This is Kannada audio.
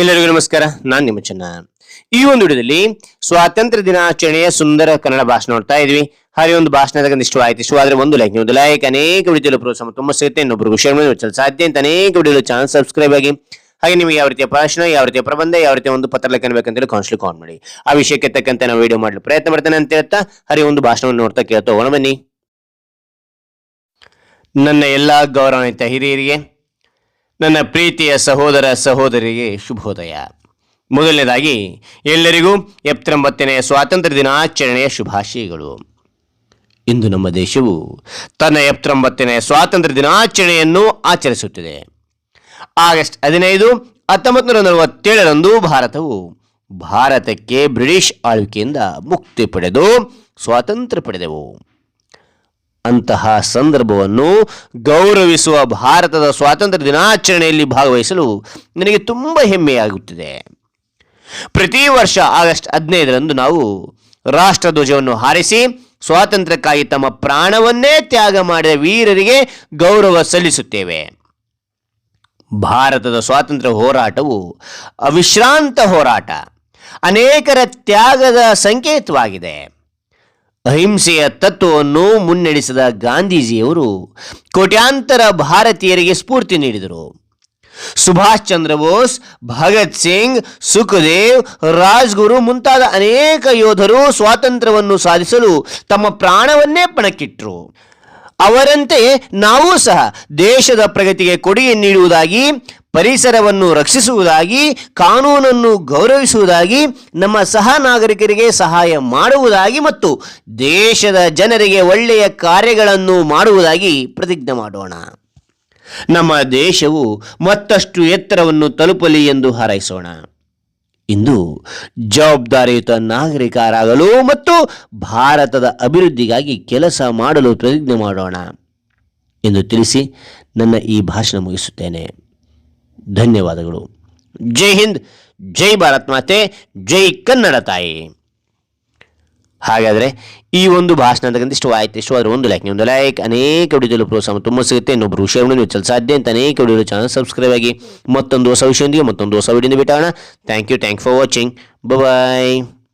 ಎಲ್ಲರಿಗೂ ನಮಸ್ಕಾರ, ನಾನು ನಿಮ್ಮ ಚೆನ್ನ ಈ ಒಂದು ವಿಡಿಯೋದಲ್ಲಿ ಸ್ವಾತಂತ್ರ್ಯ ದಿನಾಚರಣೆಯ ಸುಂದರ ಕನ್ನಡ ಭಾಷಣ ನೋಡ್ತಾ ಇದ್ವಿ. ಹಾಗೆ ಒಂದು ಭಾಷಣದಾಗ ಇಷ್ಟು ಆಯ್ತು ಇಷ್ಟವಾದ್ರೆ ಒಂದು ಲೈಕ್ ನೀವು ಲೈಕ್ ಅನೇಕ ವಿಡಿಯೋ ಪ್ರೋತ್ಸಾಹ ತುಂಬ ಸಿಗುತ್ತೆ. ಇನ್ನೊಬ್ಬರು ಶೇರ್ ಮಾಡಿ ಸಾಧ್ಯ ಅಂತ ಅನೇಕ ವಿಡಿಯೋ ಚಾನಲ್ ಸಬ್ಸ್ಕ್ರೈಬ್ ಆಗಿ. ಹಾಗೆ ನಿಮಗೆ ಯಾವ ರೀತಿಯ ಭಾಷಣ, ಯಾವ ರೀತಿಯ ಪ್ರಬಂಧ, ಯಾವ ರೀತಿಯ ಒಂದು ಪತ್ರ ಲೇಖನ ಬೇಕಂತೇಳಿ ಕಾನ್ಸ್ಲಿ ಕಾಲ್ ಮಾಡಿ. ಆ ವಿಷಯಕ್ಕೆ ತಕ್ಕಂತೆ ನಾವು ವಿಡಿಯೋ ಮಾಡಲು ಪ್ರಯತ್ನ ಮಾಡ್ತೇನೆ ಅಂತ ಹೇಳ್ತಾ ಹರಿ ಒಂದು ಭಾಷಣವನ್ನು ನೋಡ್ತಾ ಕೇಳ್ತಾ ಹೋಗೋಣ ಬನ್ನಿ. ನನ್ನ ಎಲ್ಲ ಗೌರವಾನ್ವಿತ ಹಿರಿಯರಿಗೆ ನನ್ನ ಪ್ರೀತಿಯ ಸಹೋದರ ಸಹೋದರಿಗೆ ಶುಭೋದಯ. ಮೊದಲನೇದಾಗಿ, ಎಲ್ಲರಿಗೂ ಎಪ್ಪತ್ತೊಂಬತ್ತನೇ ಸ್ವಾತಂತ್ರ್ಯ ದಿನಾಚರಣೆಯ ಶುಭಾಶಯಗಳು. ಇಂದು ನಮ್ಮ ದೇಶವು ತನ್ನ ಎಪ್ಪತ್ತೊಂಬತ್ತನೇ ಸ್ವಾತಂತ್ರ್ಯ ದಿನಾಚರಣೆಯನ್ನು ಆಚರಿಸುತ್ತಿದೆ. ಆಗಸ್ಟ್ ಹದಿನೈದು, ಹತ್ತೊಂಬತ್ತು ನೂರ ನಲವತ್ತೇಳರಂದು ಭಾರತವು ಭಾರತಕ್ಕೆ ಬ್ರಿಟಿಷ್ ಆಳ್ವಿಕೆಯಿಂದ ಮುಕ್ತಿ ಪಡೆದು ಸ್ವಾತಂತ್ರ್ಯ ಪಡೆದೆವು. ಅಂತಹ ಸಂದರ್ಭವನ್ನು ಗೌರವಿಸುವ ಭಾರತದ ಸ್ವಾತಂತ್ರ್ಯ ದಿನಾಚರಣೆಯಲ್ಲಿ ಭಾಗವಹಿಸಲು ನನಗೆ ತುಂಬ ಹೆಮ್ಮೆಯಾಗುತ್ತಿದೆ. ಪ್ರತಿ ವರ್ಷ ಆಗಸ್ಟ್ ಹದಿನೈದರಂದು ನಾವು ರಾಷ್ಟ್ರಧ್ವಜವನ್ನು ಹಾರಿಸಿ ಸ್ವಾತಂತ್ರ್ಯಕ್ಕಾಗಿ ತಮ್ಮ ಪ್ರಾಣವನ್ನೇ ತ್ಯಾಗ ಮಾಡಿದ ವೀರರಿಗೆ ಗೌರವ ಸಲ್ಲಿಸುತ್ತೇವೆ. ಭಾರತದ ಸ್ವಾತಂತ್ರ್ಯ ಹೋರಾಟವು ಅವಿಶ್ರಾಂತ ಹೋರಾಟ. ಅನೇಕರ ತ್ಯಾಗದ ಸಂಕೇತವಾಗಿದೆ. ಅಹಿಂಸೆಯ ತತ್ವವನ್ನು ಮುನ್ನಡೆಸಿದ ಗಾಂಧೀಜಿಯವರು ಕೋಟ್ಯಾಂತರ ಭಾರತೀಯರಿಗೆ ಸ್ಫೂರ್ತಿ ನೀಡಿದರು. ಸುಭಾಷ್ ಚಂದ್ರ ಬೋಸ್, ಭಗತ್ ಸಿಂಗ್, ಸುಖದೇವ್, ರಾಜ್ಗುರು ಮುಂತಾದ ಅನೇಕ ಯೋಧರು ಸ್ವಾತಂತ್ರ್ಯವನ್ನು ಸಾಧಿಸಲು ತಮ್ಮ ಪ್ರಾಣವನ್ನೇ ಪಣಕ್ಕಿಟ್ಟರು ಅವರಂತೆ ನಾವೂ ಸಹ ದೇಶದ ಪ್ರಗತಿಗೆ ಕೊಡುಗೆ ನೀಡುವುದಾಗಿ, ಪರಿಸರವನ್ನು ರಕ್ಷಿಸುವುದಾಗಿ, ಕಾನೂನನ್ನು ಗೌರವಿಸುವುದಾಗಿ, ನಮ್ಮ ಸಹ ನಾಗರಿಕರಿಗೆ ಸಹಾಯ ಮಾಡುವುದಾಗಿ ಮತ್ತು ದೇಶದ ಜನರಿಗೆ ಒಳ್ಳೆಯ ಕಾರ್ಯಗಳನ್ನು ಮಾಡುವುದಾಗಿ ಪ್ರತಿಜ್ಞೆ ಮಾಡೋಣ. ನಮ್ಮ ದೇಶವು ಮತ್ತಷ್ಟು ಎತ್ತರವನ್ನು ತಲುಪಲಿ ಎಂದು ಹಾರೈಸೋಣ. ಇಂದು ಜವಾಬ್ದಾರಿಯುತ ನಾಗರಿಕರಾಗಲು ಮತ್ತು ಭಾರತದ ಅಭಿವೃದ್ಧಿಗಾಗಿ ಕೆಲಸ ಮಾಡಲು ಪ್ರತಿಜ್ಞೆ ಮಾಡೋಣ ಎಂದು ತಿಳಿಸಿ ನನ್ನ ಈ ಭಾಷಣ ಮುಗಿಸುತ್ತೇನೆ. ಧನ್ಯವಾದಗಳು. ಜೈ ಹಿಂದ್, ಜೈ ಭಾರತ್ ಮಾತೆ, ಜೈ ಕನ್ನಡ ತಾಯಿ. ಹಾಗಾದರೆ ಈ ಒಂದು ಭಾಷಣ ಅಂತಕ್ಕಂಥ ಇಷ್ಟವಾಯ್ತು ಇಷ್ಟವಾದ್ರೆ ಒಂದು ಲೈಕ್ ಒಂದು ಲೈಕ್ ಅನೇಕ ವಿಡಿಯೋದಲ್ಲಿ ಪ್ರೋತ್ಸಾಹ ತುಂಬ ಸಿಗುತ್ತೆ. ಇನ್ನೊಬ್ಬರು ಮಾಡಿ ನೀವು ಸಾಧ್ಯ ಅಂತ ಅನೇಕ ವಿಡಿಯೋ ಚಾನಲ್ ಸಬ್ಸ್ಕ್ರೈಬ್ ಆಗಿ ಮತ್ತೊಂದು ಹೊಸ ವಿಷಯದೊಂದಿಗೆ ಮತ್ತೊಂದು ಹೊಸ ವಿಡಿಯೋನ ಬಿಟ್ಟಾಗೋಣ thank you thank for watching bye